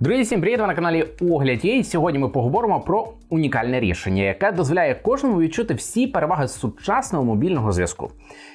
Друзі, всім привіт! Ви на каналі Огляд є. Сьогодні ми поговоримо про унікальне рішення, яке дозволяє кожному відчути всі переваги сучасного мобільного зв'язку.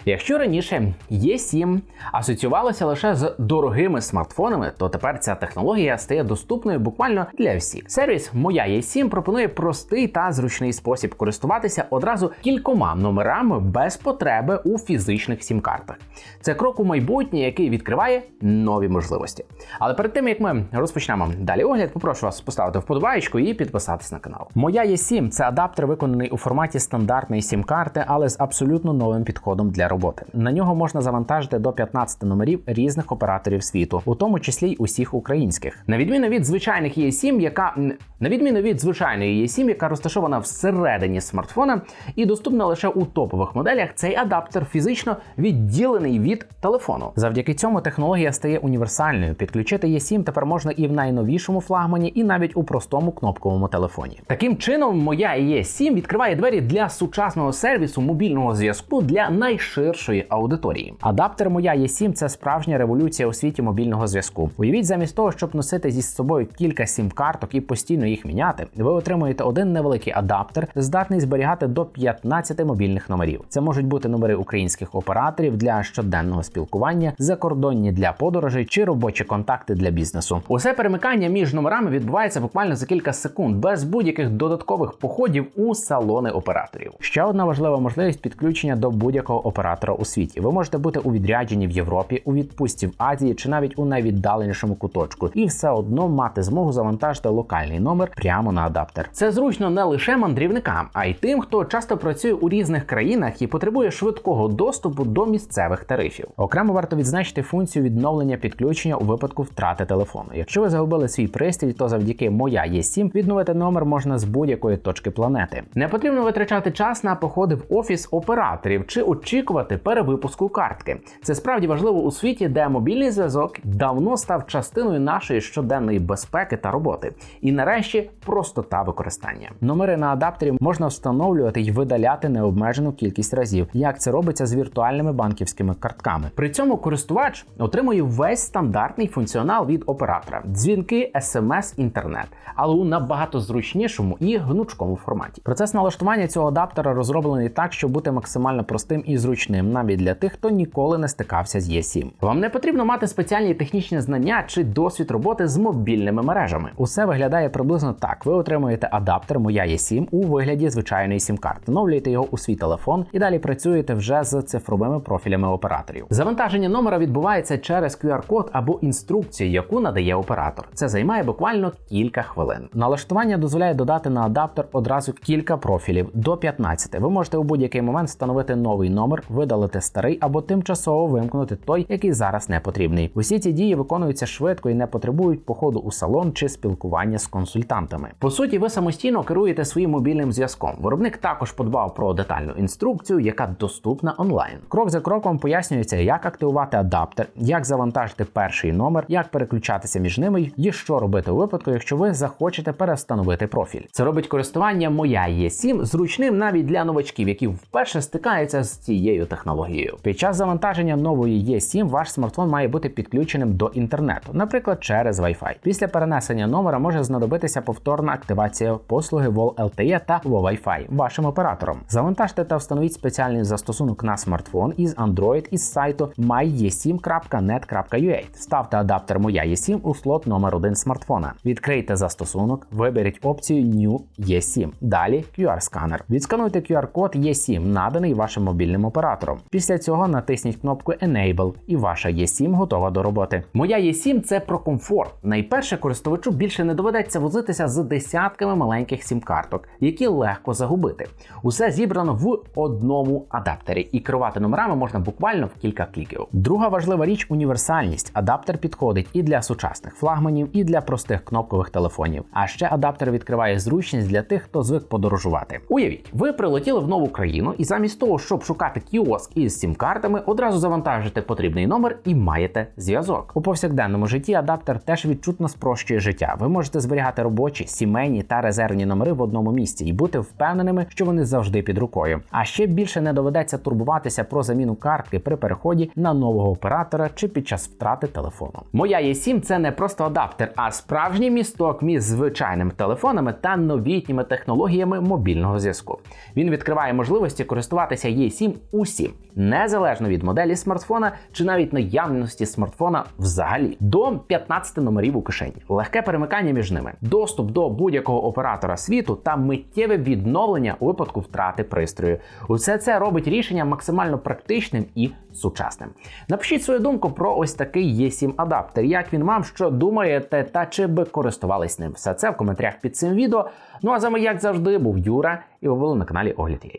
Якщо раніше Є7 асоціювалося лише з дорогими смартфонами, то тепер ця технологія стає доступною буквально для всіх. Сервіс Моя Є7 пропонує простий та зручний спосіб користуватися одразу кількома номерами без потреби у фізичних сім-картах. Це крок у майбутнє, який відкриває нові можливості. Але перед тим як ми розпочнемо далі огляд, попрошу вас поставити вподобаєчку і підписатись на канал. Моя Є7 це адаптер, виконаний у форматі стандартної сім-карти, але з абсолютно новим підходом для роботи. На нього можна завантажити до 15 номерів різних операторів світу, у тому числі й усіх українських. На відміну від звичайних Є7, яка на відміну від звичайної Є7, яка розташована всередині смартфона і доступна лише у топових моделях, цей адаптер фізично відділений від телефону. Завдяки цьому технологія стає універсальною. Підключити Є7 тепер можна і в найновішому флагмані, і навіть у простому кнопковому телефоні. Таким чином, моя Є7 відкриває двері для сучасного сервісу мобільного зв'язку для найширшої аудиторії. Адаптер моя Є7 це справжня революція у світі мобільного зв'язку. Уявіть, замість того, щоб носити зі собою кілька сім-карток і постійно їх міняти, ви отримуєте один невеликий адаптер, здатний зберігати до 15 мобільних номерів. Це можуть бути номери українських операторів для щоденного спілкування, закордонні для подорожей чи робочі контакти для бізнесу. Усе перемикання між номерами відбувається буквально за кілька секунд, без будь-яких додаткових походів у салони операторів. Ще одна важлива можливість підключення до будь-якого оператора у світі. Ви можете бути у відрядженні в Європі, у відпустці в Азії чи навіть у найвіддаленішому куточку, і все одно мати змогу завантажити локальний номер прямо на адаптер. Це зручно не лише мандрівникам, а й тим, хто часто працює у різних країнах і потребує швидкого доступу до місцевих тарифів. Окремо варто відзначити функцію відновлення підключення у випадку втрати телефону. Якщо ви загубили свій пристрій, то завдяки моя Є7 відновити номер можна з будь-якої точки планети. Не потрібно витрачати час на походи в офіс операторів чи очікувати перевипуску картки. Це справді важливо у світі, де мобільний зв'язок давно став частиною нашої щоденної безпеки та роботи. І нарешті простота використання. Номери на адаптері можна встановлювати і видаляти необмежену кількість разів, як це робиться з віртуальними банківськими картками. При цьому користувач отримує весь стандартний функціонал від оператора: дзвінки, смс, інтернет, але у набагато зручнішому і гнучкому форматі. Процес налаштування цього адаптера розроблений так, щоб бути максимально простим і зручним, навіть для тих, хто ніколи не стикався з Є7. Вам не потрібно мати спеціальні технічні знання чи досвід роботи з мобільними мережами. Усе виглядає приблизно так: ви отримуєте адаптер Моя Є7 у вигляді звичайної сім-карти, встановлюєте його у свій телефон і далі працюєте вже з цифровими профілями операторів. Завантаження номера відбувається через QR-код або інструкцію, яку надає оператор. Це займає буквально кілька хвилин. Налаштування дозволяє додати на адаптер одразу кілька профілів до 15. Ви можете у будь-який момент встановити новий номер, видалити старий або тимчасово вимкнути той, який зараз не потрібний. Усі ці дії виконуються швидко і не потребують походу у салон чи спілкування з консультантами. По суті, ви самостійно керуєте своїм мобільним зв'язком. Виробник також подбав про детальну інструкцію, яка доступна онлайн. Крок за кроком пояснюється, як активувати адаптер, як завантажити перший номер, як переключатися між ними що робити у випадку, якщо ви захочете перестановити профіль. Це робить користування моя Є7 зручним навіть для новачків, які вперше стикаються з цією технологією. Під час завантаження нової Є7 ваш смартфон має бути підключеним до інтернету, наприклад, через Wi-Fi. Після перенесення номера може знадобитися повторна активація послуги Vol LTE та Wi-Fi вашим оператором. Завантажте та встановіть спеціальний застосунок на смартфон із Android із сайту myє7.net.ua. Ставте адаптер Моя Є7 у слот номер 1 смартфона. Відкрийте застосунок, виберіть опцію New Є7. Далі QR-сканер. Відскануйте QR-код Є7, наданий вашим мобільним оператором. Після цього натисніть кнопку Enable, і ваша Є7 готова до роботи. Моя Є7 це про комфорт. Найперше користувачу більше не доведеться возитися з десятками маленьких сім-карток, які легко загубити. Усе зібрано в одному адаптері, і керувати номерами можна буквально в кілька кліків. Друга важлива річ універсальність. Адаптер підходить і для сучасних флагманів, і для простих кнопкових телефонів. А ще адаптер відкриває зручність для тих, хто звик подорожувати. Уявіть, ви прилетіли в нову країну, і замість того, щоб шукати кіоск із сім-картами, одразу завантажите потрібний номер і маєте зв'язок. У повсякденному житті адаптер теж відчутно спрощує життя. Ви можете зберігати робочі, сімейні та резервні номери в одному місці і бути впевненими, що вони завжди під рукою. А ще більше не доведеться турбуватися про заміну картки при переході на нового оператора чи під час втрати телефону. Моя Є7 це не просто адаптер, а справжній місток між звичайними телефонами та новітніми технологіями мобільного зв'язку. Він відкриває можливості користуватися Є7 усім, незалежно від моделі смартфона чи навіть наявності смартфона взагалі до 15 номерів у кишені, легке перемикання між ними, доступ до будь-якого оператора світу та миттєве відновлення у випадку втрати пристрою. Усе це робить рішення максимально практичним і сучасним. Напишіть свою думку про ось такий Є7 адаптер. Як він вам, що думаєте, та чи би користувались ним? Все це в коментарях під цим відео. Ну а з вами, як завжди, був Юра, і ви були на каналі Огляд.ua.